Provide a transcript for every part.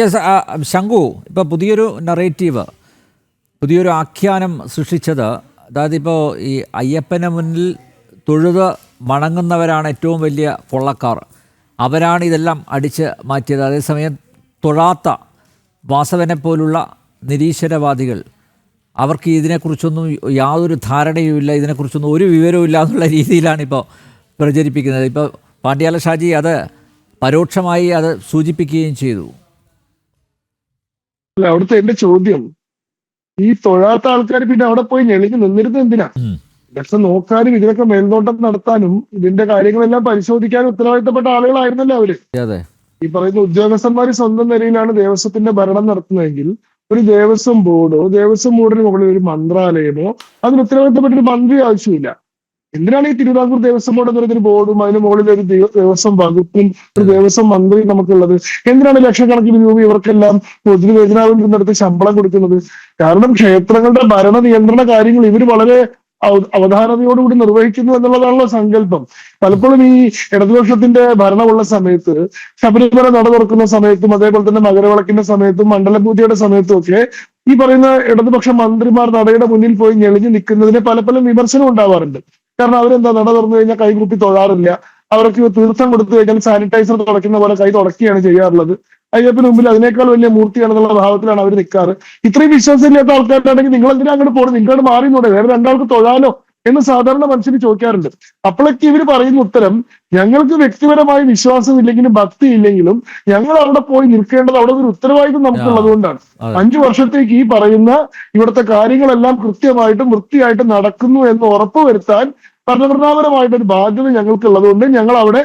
Yes ശംഖു ഇപ്പോൾ പുതിയൊരു narrative പുതിയൊരു ആഖ്യാനം സൃഷ്ടിച്ചത് അതായത് ഇപ്പോൾ ഈ അയ്യപ്പന് മുന്നിൽ തൊഴുത് മണങ്ങുന്നവരാണ് ഏറ്റവും വലിയ കൊള്ളക്കാർ അവരാണ് ഇതെല്ലാം അടിച്ച് മാറ്റിയത്. അതേസമയം തൊഴാത്ത വാസവനെ പോലുള്ള നിരീശ്വരവാദികൾ അവർക്ക് ഇതിനെക്കുറിച്ചൊന്നും യാതൊരു ധാരണയുമില്ല ഇതിനെക്കുറിച്ചൊന്നും ഒരു വിവരവും ഇല്ല എന്നുള്ള രീതിയിലാണ് ഇപ്പോൾ പ്രചരിപ്പിക്കുന്നത്. ഇപ്പോൾ പാണ്ഡ്യാല ഷാജി അത് പരോക്ഷമായി അത് സൂചിപ്പിക്കുകയും ചെയ്തു. അല്ല അവിടുത്തെ എന്റെ ചോദ്യം ഈ തൊഴാത്ത ആൾക്കാർ പിന്നെ അവിടെ പോയി ഞെളിഞ്ഞ് നിന്നിരുന്നത് എന്തിനാ. ഇതൊക്കെ നോക്കാനും ഇതിനൊക്കെ മേൽനോട്ടം നടത്താനും ഇതിന്റെ കാര്യങ്ങളെല്ലാം പരിശോധിക്കാനും ഉത്തരവാദിത്തപ്പെട്ട ആളുകളായിരുന്നല്ലോ അവർ. ഈ പറയുന്ന ഉദ്യോഗസ്ഥന്മാര് സ്വന്തം നിലയിലാണ് ദേവസ്വത്തിന്റെ ഭരണം നടത്തുന്നതെങ്കിൽ ഒരു ദേവസ്വം ബോർഡോ ദേവസ്വം ബോർഡിന് മുകളിൽ ഒരു മന്ത്രാലയമോ അതിന് ഉത്തരവാദിത്തപ്പെട്ട ഒരു മന്ത്രി ആവശ്യമില്ല. എന്തിനാണ് ഈ തിരുവിതാംകൂർ ദേവസ്വം ബോർഡ് എന്ന് പറയുന്ന ബോർഡും അതിന് മുകളിൽ ഒരു ദേവ- ദേവസ്വം വകുപ്പും ഒരു ദേവസ്വം മന്ത്രിയും നമുക്കുള്ളത്. എന്തിനാണ് ലക്ഷക്കണക്കിന് രൂപ ഇവർക്കെല്ലാം പൊതുവേദനാവിന്റെ ശമ്പളം കൊടുക്കുന്നത്? കാരണം ക്ഷേത്രങ്ങളുടെ ഭരണ നിയന്ത്രണ കാര്യങ്ങൾ ഇവർ വളരെ അവ- അവധാനതയോടുകൂടി നിർവഹിക്കുന്നു എന്നുള്ളതാണല്ലോ സങ്കല്പം. പലപ്പോഴും ഈ ഇടതുപക്ഷത്തിന്റെ ഭരണമുള്ള സമയത്ത് ശബരിമല നട തുറക്കുന്ന സമയത്തും അതേപോലെ തന്നെ മകരവിളക്കിന്റെ സമയത്തും മണ്ഡലപൂജയുടെ സമയത്തും ഒക്കെ ഈ പറയുന്ന ഇടതുപക്ഷ മന്ത്രിമാർ നടയുടെ മുന്നിൽ പോയി ഞെളിഞ്ഞു നിൽക്കുന്നതിന് പല പല വിമർശനം ഉണ്ടാവാറുണ്ട്. കാരണം അവരെന്താ നട തുറന്നു കഴിഞ്ഞാൽ കൈകൂപ്പി തൊഴാറില്ല. അവർക്ക് തീർത്ഥം കൊടുത്തു കഴിഞ്ഞാൽ സാനിറ്റൈസർ തുടക്കുന്ന പോലെ കൈ തുടക്കുകയാണ് ചെയ്യാറുള്ളത്. അയ്യപ്പന് മുമ്പിൽ അതിനേക്കാൾ വലിയ മൂർത്തിയാണെന്നുള്ള ഭാവത്തിലാണ് അവർ നിൽക്കാറ് ഇത്രയും വിശ്വാസമില്ലാത്ത ആൾക്കാരാണെങ്കിൽ നിങ്ങൾ എന്തിനാ അങ്ങോട്ട് പോകണം നിങ്ങളോട് നോടെ വേറെ രണ്ടാൾക്ക് തൊഴാലോ? എന്ന് സാധാരണ മനുഷ്യന് ചോദിക്കാറുണ്ട്. അപ്പോഴൊക്കെ ഇവർ പറയുന്ന ഉത്തരം ഞങ്ങൾക്ക് വ്യക്തിപരമായ വിശ്വാസം ഇല്ലെങ്കിലും ഭക്തി ഇല്ലെങ്കിലും ഞങ്ങൾ അവിടെ പോയി നിൽക്കേണ്ടത് അവിടെ ഒരു ഉത്തരവാദിത്വം നമുക്കുള്ളത് കൊണ്ടാണ്. അഞ്ചു വർഷത്തേക്ക് ഈ പറയുന്ന ഇവിടുത്തെ കാര്യങ്ങളെല്ലാം കൃത്യമായിട്ടും വൃത്തിയായിട്ടും നടക്കുന്നു എന്ന് ഉറപ്പുവരുത്താൻ ഭരണഘടനാപരമായിട്ട് ഒരു ബാധ്യത ഞങ്ങൾക്കുള്ളത് കൊണ്ട് ഞങ്ങൾ അവിടെ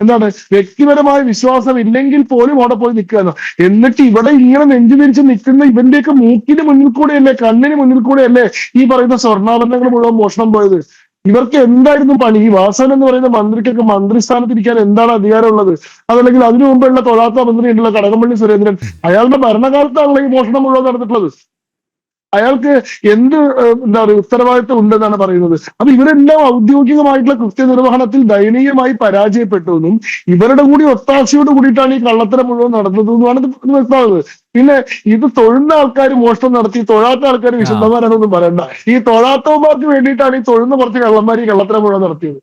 എന്താണ്? വ്യക്തിപരമായ വിശ്വാസം ഇല്ലെങ്കിൽ പോലും അവിടെ പോയി നിൽക്കുക എന്നിട്ട് ഇവിടെ ഇങ്ങനെ നെഞ്ചു തിരിച്ച് നിൽക്കുന്ന ഇവന്റെയൊക്കെ മൂക്കിന് മുന്നിൽ കൂടെയല്ലേ കണ്ണിന് മുന്നിൽ കൂടെയല്ലേ ഈ പറയുന്ന സ്വർണാഭരണങ്ങൾ മുഴുവൻ മോഷണം പോയത്? ഇവർക്ക് എന്തായിരുന്നു പണി? ഈ വാസൻ എന്ന് പറയുന്ന മന്ത്രിക്കൊക്കെ മന്ത്രിസ്ഥാനത്തിരിക്കാൻ എന്താണ് അധികാരമുള്ളത്? അതല്ലെങ്കിൽ അതിനു മുമ്പുള്ള തൊഴാത്ത മന്ത്രി ഉണ്ടല്ലോ കടകംപള്ളി സുരേന്ദ്രൻ. അയാളുടെ ഭരണകാലത്താണല്ലോ ഈ മോഷണം മുഴുവൻ നടന്നിട്ടുള്ളത്. അയാൾക്ക് എന്ത് എന്താ പറയുക ഉത്തരവാദിത്വം ഉണ്ടെന്നാണ് പറയുന്നത്. അപ്പൊ ഇവരെല്ലാം ഔദ്യോഗികമായിട്ടുള്ള കൃത്യനിർവഹണത്തിൽ ദയനീയമായി പരാജയപ്പെട്ടു എന്നും ഇവരുടെ കൂടി ഒത്താശയോട് കൂടിയിട്ടാണ് ഈ കള്ളത്തരം മുഴുവൻ നടന്നതെന്നുമാണ് വ്യക്തമാകുന്നത് പിന്നെ ഇത് തൊഴുന്ന ആൾക്കാർ മോഷണം നടത്തി തൊഴാത്ത ആൾക്കാർ വിശുദ്ധന്മാരാണെന്നൊന്നും പറയണ്ട. ഈ തൊഴാത്തവന്മാർക്ക് വേണ്ടിയിട്ടാണ് ഈ തൊഴുന്ന കുറച്ച് കള്ളന്മാർ ഈ കള്ളത്തരം മുഴുവൻ നടത്തിയത്.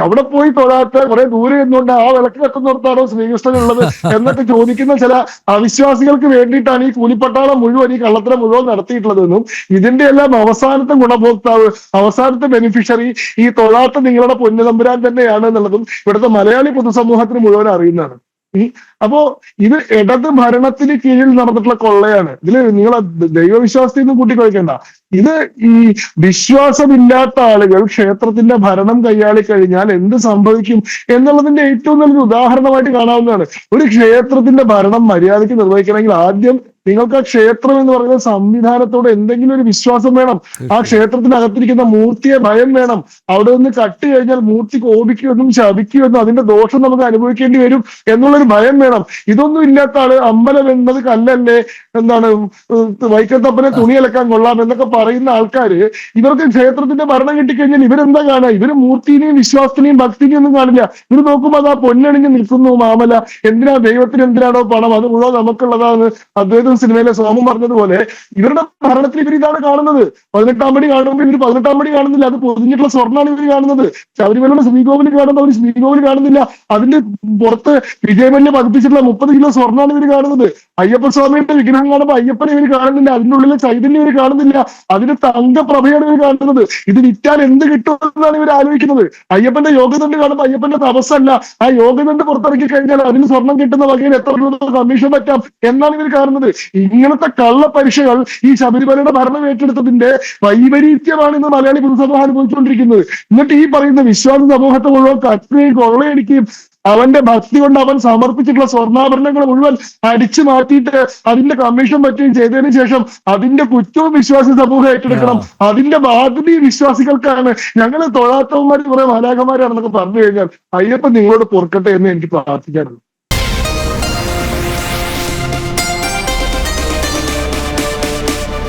അവിടെ പോയി തൊഴാത്ത കുറെ ദൂരെ നിന്നുകൊണ്ട് ആ വിളക്ക് കത്തുന്നിടത്താണോ ശ്രീകൃഷ്ണൻ ഉള്ളത് എന്നൊക്കെ ചോദിക്കുന്ന ചില അവിശ്വാസികൾക്ക് വേണ്ടിയിട്ടാണ് ഈ കൂലിപ്പട്ടാളം മുഴുവൻ ഈ കള്ളത്തരം മുഴുവൻ നടത്തിയിട്ടുള്ളതെന്നും ഇതിന്റെ എല്ലാം അവസാനത്തെ ഗുണഭോക്താവ് അവസാനത്തെ ബെനിഫിഷ്യറി ഈ തൊഴാത്ത നിങ്ങളുടെ പൊന്നുതമ്പുരാൻ തന്നെയാണ് എന്നുള്ളതും ഇവിടുത്തെ മലയാളി പൊതുസമൂഹത്തിന് മുഴുവൻ അറിയുന്നതാണ്. അപ്പോ ഇത് ഇടത് ഭരണത്തിന് കീഴിൽ നടന്നിട്ടുള്ള കൊള്ളയാണ്. ഇതിൽ നിങ്ങൾ ദൈവവിശ്വാസത്തിൽ നിന്ന് കൂട്ടിക്കൊഴിക്കണ്ട. ഇത് ഈ വിശ്വാസമില്ലാത്ത ആളുകൾ ക്ഷേത്രത്തിന്റെ ഭരണം കൈയാളി കഴിഞ്ഞാൽ എന്ത് സംഭവിക്കും എന്നുള്ളതിന്റെ ഏറ്റവും നല്ലൊരു ഉദാഹരണമായിട്ട് കാണാവുന്നതാണ്. ഒരു ക്ഷേത്രത്തിന്റെ ഭരണം മര്യാദയ്ക്ക് നിർവഹിക്കണമെങ്കിൽ ആദ്യം നിങ്ങൾക്ക് ആ ക്ഷേത്രം എന്ന് പറയുന്ന സംവിധാനത്തോട് എന്തെങ്കിലും ഒരു വിശ്വാസം വേണം. ആ ക്ഷേത്രത്തിനകത്തിരിക്കുന്ന മൂർത്തിയെ ഭയം വേണം. അവിടെ നിന്ന് കട്ട് കഴിഞ്ഞാൽ മൂർത്തി കോപിക്കുമെന്നും ശപിക്കുമെന്നും അതിന്റെ ദോഷം നമുക്ക് അനുഭവിക്കേണ്ടി വരും എന്നുള്ളൊരു ഭയം വേണം. ഇതൊന്നും ഇല്ലാത്ത ആൾ അമ്പലം എന്നത് കല്ലല്ലേ എന്താണ് വൈക്കത്തപ്പനെ തുണി അലക്കാൻ കൊള്ളാം എന്നൊക്കെ പറയുന്ന ആൾക്കാര് ഇവർക്ക് ക്ഷേത്രത്തിന്റെ ഭരണം കിട്ടിക്കഴിഞ്ഞാൽ ഇവരെന്താ കാണുക? ഇവർ മൂർത്തിനെയും വിശ്വാസത്തിനെയും ഭക്തിനെയും ഒന്നും കാണില്ല. ഇവർ നോക്കുമ്പോൾ അത് ആ പൊന്നണിഞ്ഞ് നിൽക്കുന്നു മാമല. എന്തിനാ ദൈവത്തിന് എന്തിനാണോ പണം? അത് മുഴുവൻ നമുക്കുള്ളതാണ്. അദ്വൈതം സിനിമയിലെ സോമം പറഞ്ഞതുപോലെ ഇവരുടെ ഭരണത്തിൽ ഇവർ ഇതാണ് കാണുന്നത്. പതിനെട്ടാം പടി കാണുമ്പോൾ ഇവർ പതിനെട്ടാം പടി കാണുന്നില്ല. അത് പൊതിഞ്ഞിട്ടുള്ള സ്വർണമാണ് ഇവർ കാണുന്നത്. ശബരിമലയുടെ ശ്രീകോവിൽ കാണുമ്പോൾ അവർ ശ്രീകോവിൽ കാണുന്നില്ല. അതിന്റെ പുറത്ത് വിജയമല്യ പതിപ്പിച്ചിട്ടുള്ള മുപ്പത് കിലോ സ്വർണമാണ് ഇവർ കാണുന്നത്. അയ്യപ്പ സ്വാമിയുടെ വിഗ്രഹം കാണുമ്പോൾ അയ്യപ്പനെ ഇവർ കാണുന്നില്ല. അതിന്റെ ഉള്ളിലെ ചൈതന്യം ഇവർ കാണുന്നില്ല. അതിന് തങ്കപ്രഭയാണ് ഇവർ കാണുന്നത്. ഇത് വിറ്റാൽ എന്ത് കിട്ടുമെന്നാണ് ഇവർ ആലോചിക്കുന്നത്. അയ്യപ്പന്റെ യോഗദണ്ഡ് കാണുമ്പോൾ അയ്യപ്പന്റെ തപസ്സല്ല. ആ യോഗദണ്ഡ് പുറത്തിറക്കി കഴിഞ്ഞാൽ അതിന് സ്വർണം കിട്ടുന്ന വകയിൽ എത്ര രൂപ കമ്മീഷൻ പറ്റാം എന്നാണ് ഇവർ കാണുന്നത്. ഇങ്ങനത്തെ കള്ള പരീക്ഷകൾ ഈ ശബരിമലയുടെ ഭരണം ഏറ്റെടുത്തതിന്റെ വൈപരീത്യമാണ് ഇന്ന് മലയാളി പൊതുസമൂഹം അനുഭവിച്ചുകൊണ്ടിരിക്കുന്നത്. എന്നിട്ട് ഈ പറയുന്ന വിശ്വാസ സമൂഹത്തെ മുഴുവൻ കക്കുകയും കൊള്ളയടിക്കുകയും അവന്റെ ഭക്തി കൊണ്ട് അവൻ സമർപ്പിച്ചിട്ടുള്ള സ്വർണാഭരണങ്ങൾ മുഴുവൻ അടിച്ചു മാറ്റിയിട്ട് അതിന്റെ കമ്മീഷൻ പറ്റുകയും ചെയ്തതിന് ശേഷം അതിന്റെ കുറ്റവും വിശ്വാസി സമൂഹം ഏറ്റെടുക്കണം. അതിന്റെ ബാധ്യതയും വിശ്വാസികൾക്കാണ്. ഞങ്ങൾ തൊഴാത്തവന്മാർ കുറെ മാലാഖമാരാണെന്നൊക്കെ പറഞ്ഞു കഴിഞ്ഞാൽ അയ്യപ്പൻ നിങ്ങളോട് പൊറുക്കട്ടെ എന്ന് എനിക്ക് പ്രാർത്ഥിക്കാറുണ്ട്.